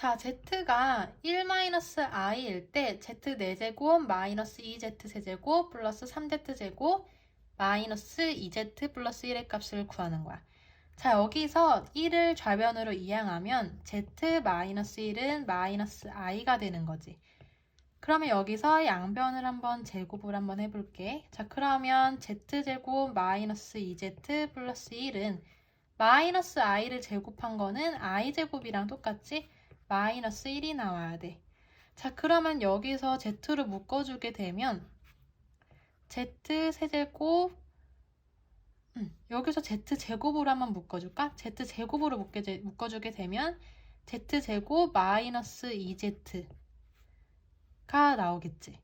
자, z가 1-i일 때 z 4제곱 마이너스 2z 세제곱 플러스 3z 제곱 마이너스 2z 플러스 1의 값을 구하는 거야. 자, 여기서 1을 좌변으로 이항하면 z 마이너스 1은 마이너스 i가 되는 거지. 그러면 여기서 양변을 한번 제곱을 한번 해볼게. 자, 그러면 z제곱 마이너스 2z 플러스 1은 마이너스 i를 제곱한 거는 i제곱이랑 똑같지? 마이너스 1이 나와야 돼. 자, 그러면 여기서 z로 묶어주게 되면 z 세제곱 음, 여기서 z제곱으로 한번 묶어줄까? z제곱으로 묶게, 묶어주게 되면 z제곱 마이너스 2z가 나오겠지.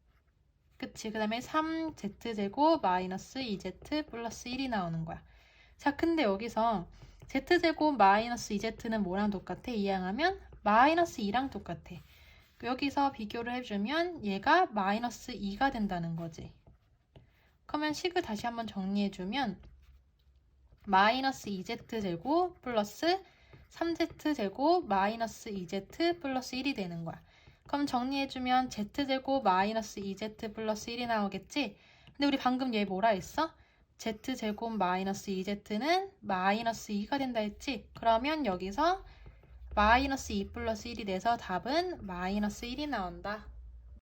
그치? 그 다음에 3z제곱 마이너스 2z 플러스 1이 나오는 거야. 자, 근데 여기서 z제곱 마이너스 2z는 뭐랑 똑같아? 이항하면 마이너스 2랑 똑같아. 여기서 비교를 해주면 얘가 마이너스 2가 된다는 거지. 그러면 식을 다시 한번 정리해주면 마이너스 2z제곱 플러스 3z제곱 마이너스 2z 플러스 1이 되는 거야. 그럼 정리해주면 z제곱 마이너스 2z 플러스 1이 나오겠지? 근데 우리 방금 얘 뭐라 했어? Z제곱 마이너스 2z는 마이너스 2가 된다 했지? 그러면 여기서 마이너스 2 플러스 1이 돼서 답은 마이너스 1이 나온다.